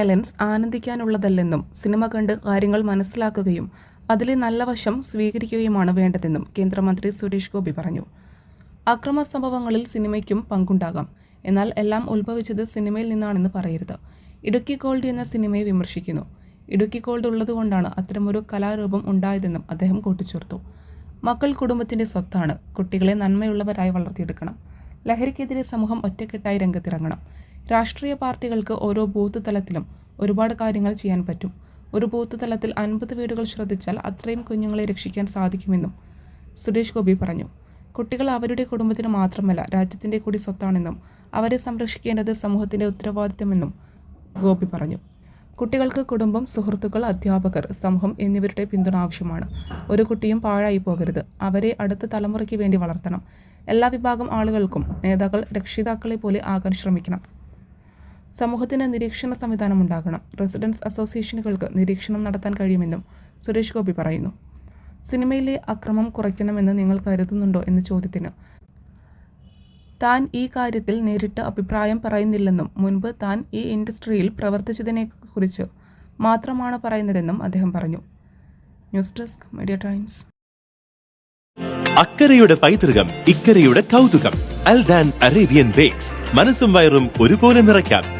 Violence ആനന്ദിക്കാനുള്ളതല്ലെന്നും cinema കണ്ട് കാര്യങ്ങൾ മനസ്സിലാക്കുകയും അതിലെ നല്ല വശം സ്വീകരിക്കുകയുമാണ് വേണ്ടതെന്നും കേന്ദ്രമന്ത്രി സുരേഷ് ഗോപി പറഞ്ഞു. അക്രമ സംഭവങ്ങളിൽ സിനിമയ്ക്കും പങ്കുണ്ടാകാം. എന്നാൽ എല്ലാം ഉത്ഭവിച്ചത് സിനിമയിൽ നിന്നാണെന്ന് പറയരുത്. ഇടുക്കി ഗോൾഡ് എന്ന സിനിമയെ വിമർശിക്കുന്നു. ഇടുക്കി ഗോൾഡ് ഉള്ളതുകൊണ്ടാണ് അത്തരമൊരു കലാരൂപം ഉണ്ടായതെന്നും അദ്ദേഹം കൂട്ടിച്ചേർത്തു. മക്കൾ കുടുംബത്തിന്റെ സ്വത്താണ്. കുട്ടികളെ നന്മയുള്ളവരായി വളർത്തിയെടുക്കണം. ലഹരിക്കെതിരെ സമൂഹം ഒറ്റക്കെട്ടായി രംഗത്തിറങ്ങണം. രാഷ്ട്രീയ പാർട്ടികൾക്ക് ഓരോ ബൂത്ത് തലത്തിലും ഒരുപാട് കാര്യങ്ങൾ ചെയ്യാൻ പറ്റും. ഒരു ബൂത്ത് തലത്തിൽ അൻപത് വീടുകൾ ശ്രദ്ധിച്ചാൽ അത്രയും കുഞ്ഞുങ്ങളെ രക്ഷിക്കാൻ സാധിക്കുമെന്നും സുരേഷ് ഗോപി പറഞ്ഞു. കുട്ടികൾ അവരുടെ കുടുംബത്തിന് മാത്രമല്ല രാജ്യത്തിന്റെ കൂടി സ്വത്താണെന്നും അവരെ സംരക്ഷിക്കേണ്ടത് സമൂഹത്തിന്റെ ഉത്തരവാദിത്തമെന്നും ഗോപി പറഞ്ഞു. കുട്ടികൾക്ക് കുടുംബം സുഹൃത്തുക്കൾ അധ്യാപകർ സമൂഹം എന്നിവരുടെ പിന്തുണ ആവശ്യമാണ്. ഒരു കുട്ടിയും പാഴായി പോകരുത്. അവരെ അടുത്ത തലമുറയ്ക്ക് വേണ്ടി വളർത്തണം. എല്ലാ വിഭാഗം ആളുകൾക്കും നേതാക്കൾ രക്ഷിതാക്കളെ പോലെ ആകാൻ ശ്രമിക്കണം. സമൂഹത്തിന് നിരീക്ഷണ സംവിധാനം ഉണ്ടാകണം റെസിഡൻസ് അസോസിയേഷനുകൾക്ക് നിരീക്ഷണം നടത്താൻ കഴിയുമെന്നും സുരേഷ് ഗോപി പറയുന്നു. സിനിമയിലെ അക്രമം കുറയ്ക്കണമെന്ന് നിങ്ങൾ കരുതുന്നുണ്ടോ എന്ന ചോദ്യത്തിന്. താൻ ഈ കാര്യത്തിൽ നേരിട്ട് അഭിപ്രായം പറയുന്നില്ലെന്നും മുൻപ് താൻ ഈ ഇൻഡസ്ട്രിയിൽ പ്രവർത്തിച്ചതിനെക്കുറിച്ച് മാത്രമാണ് പറയുന്നതെന്നും അദ്ദേഹം പറഞ്ഞു. News desk media times. അക്കരയുടെ പൈതൃകം ഇക്കരയുടെ കൗതുകം. Aldan Arabian bakes. മനസ്സും വയറും ഒരുപോലെ നിറയ്ക്കാം.